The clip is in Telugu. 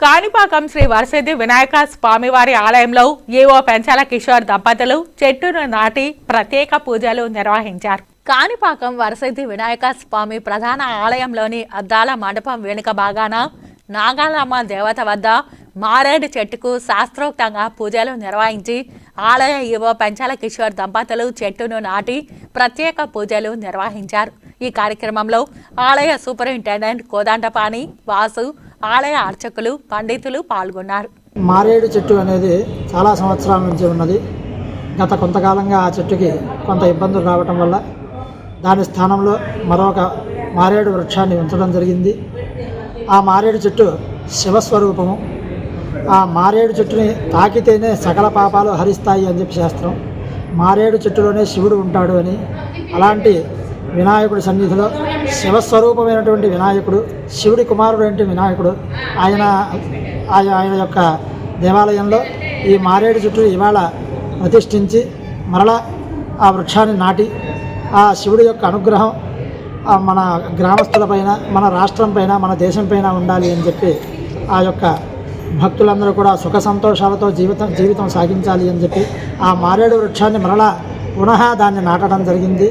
కాణిపాకం శ్రీ వరసిద్ధి వినాయక స్వామివారి ఆలయంలో ఏవో పెంచాల కిషోర్ దంపతులు చెట్టును నాటి ప్రత్యేక పూజలు నిర్వహించారు. కాణిపాకం వరసిద్ధి వినాయక స్వామి ప్రధాన ఆలయంలోని అద్దాల మండపం వెనుక భాగాన నాగాలమ్మ దేవత వద్ద మారేడు చెట్టుకు శాస్త్రోక్తంగా పూజలు నిర్వహించి ఆలయ ఈవో పెంచాల కిషోర్ దంపతులు చెట్టును నాటి ప్రత్యేక పూజలు నిర్వహించారు. ఈ కార్యక్రమంలో ఆలయ సూపరింటెండెంట్ కోదండపాణి వాసు ఆలయ అర్చకులు పండితులు పాల్గొన్నారు. మారేడు చెట్టు అనేది చాలా సంవత్సరాల నుంచి ఉన్నది. గత కొంతకాలంగా ఆ చెట్టుకి కొంత ఇబ్బందులు రావటం వల్ల దాని స్థానంలో మరొక మారేడు వృక్షాన్ని ఉంచడం జరిగింది. ఆ మారేడు చెట్టు శివస్వరూపము. ఆ మారేడు చెట్టుని తాకితేనే సకల పాపాలు హరిస్తాయి అని చెప్పి శాస్త్రం. మారేడు చెట్టులోనే శివుడు ఉంటాడు అని అలాంటి వినాయకుడి సన్నిధిలో శివస్వరూపమైనటువంటి వినాయకుడు శివుడి కుమారుడు వినాయకుడు ఆయన ఆయన ఆయన యొక్క దేవాలయంలో ఈ మారేడు చుట్టూ ఇవాళ ప్రతిష్ఠించి మరలా ఆ వృక్షాన్ని నాటి ఆ శివుడి యొక్క అనుగ్రహం మన గ్రామస్తులపైన మన రాష్ట్రం పైన మన దేశం పైన ఉండాలి అని చెప్పి ఆ యొక్క భక్తులందరూ కూడా సుఖ సంతోషాలతో జీవితం జీవితం సాగించాలి అని చెప్పి ఆ మారేడు వృక్షాన్ని మరలా పునః దాన్ని నాటడం జరిగింది.